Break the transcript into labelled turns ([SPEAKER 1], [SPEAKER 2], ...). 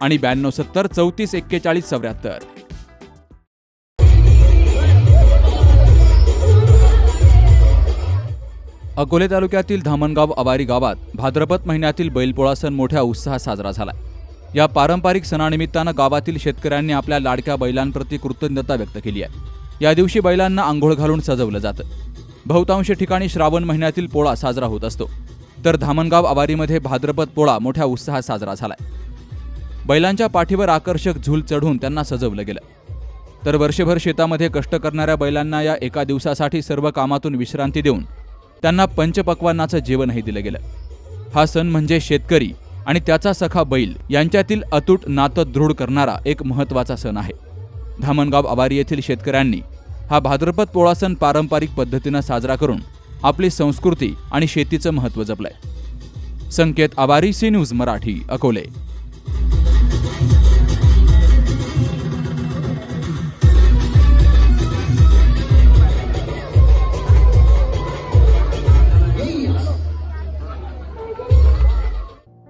[SPEAKER 1] आणि ब्याण्णव सत्तर चौतीस एक्केचाळीस चौऱ्याहत्तर. अकोले तालुक्यातील धामणगाव आवारी गावात भाद्रपद महिन्यातील बैलपोळा सण मोठ्या उत्साहात साजरा झाला या पारंपरिक सणानिमित्तानं गावातील शेतकऱ्यांनी आपल्या लाडक्या बैलांप्रती कृतज्ञता व्यक्त केली आहे. या दिवशी बैलांना आंघोळ घालून सजवलं जातं. बहुतांश ठिकाणी श्रावण महिन्यातील पोळा साजरा होत असतो. तर धामणगाव आवारीमध्ये भाद्रपद पोळा मोठ्या उत्साहात साजरा झालाय. बैलांच्या पाठीवर आकर्षक झूल चढून त्यांना सजवलं गेलं. तर वर्षभर शेतामध्ये कष्ट करणाऱ्या बैलांना या एका दिवसासाठी सर्व कामातून विश्रांती देऊन त्यांना पंचपक्वांनाचं जेवणही दिलं गेलं. हा सण म्हणजे शेतकरी आणि त्याचा सखा बैल यांच्यातील अतूट नातं दृढ करणारा एक महत्त्वाचा सण आहे. धामणगाव आवारी येथील शेतकऱ्यांनी हा भाद्रपद पोळा सण पारंपरिक पद्धतीनं साजरा करून आपली संस्कृती आणि शेतीचं महत्त्व जपलंय. Sanket Awari C news Marathi Akole.